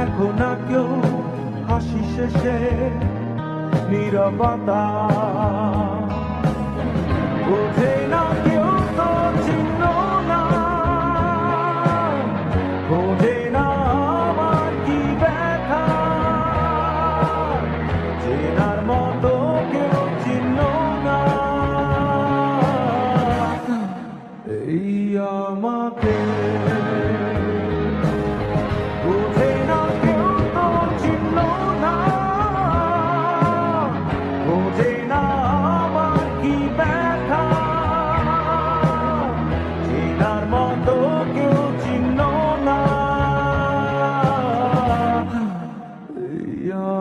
দেখো না কেউ হাসি শেষে নিরবতা। বোঝে না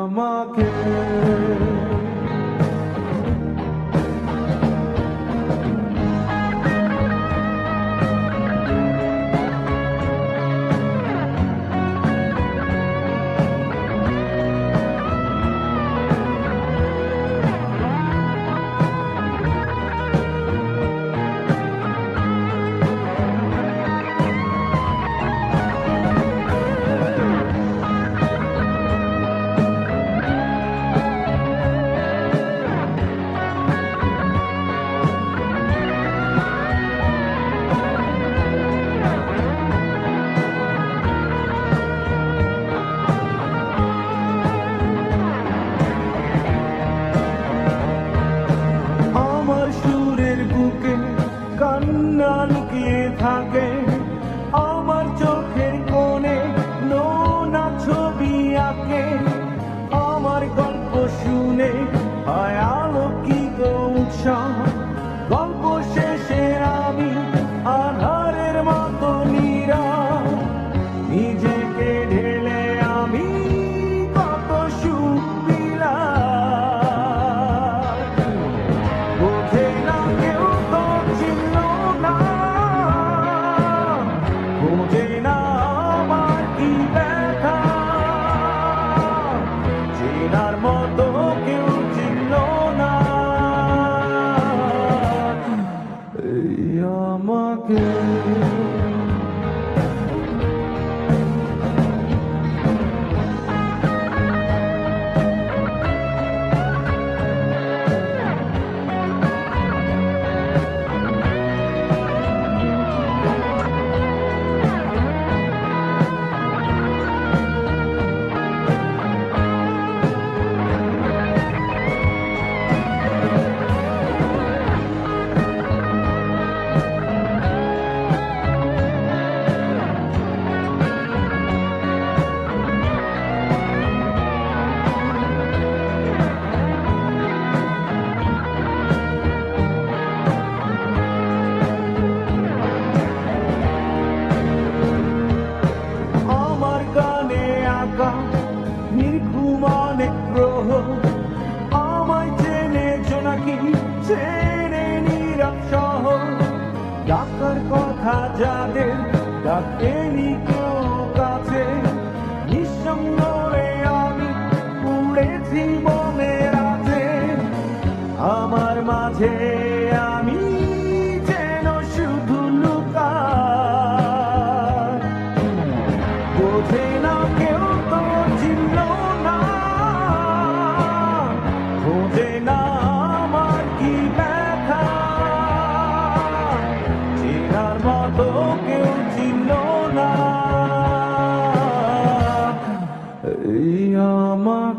আমাকে ঘুম অনেক গ্রহ আমায় চেনে জোনাকি চেনে নীরব সহ ডাকার কথা যাদের ডাকেনি কে?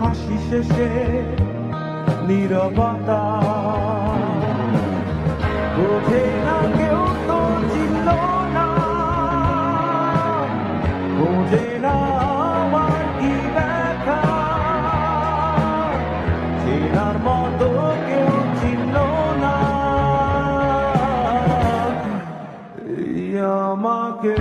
হাসি শেষে নিরবতা। বোঝে না কেউ তো চিনল না। বোঝে না আমার কি ব্যথা। চেনার মতো কেউ চিনল না। আমাকে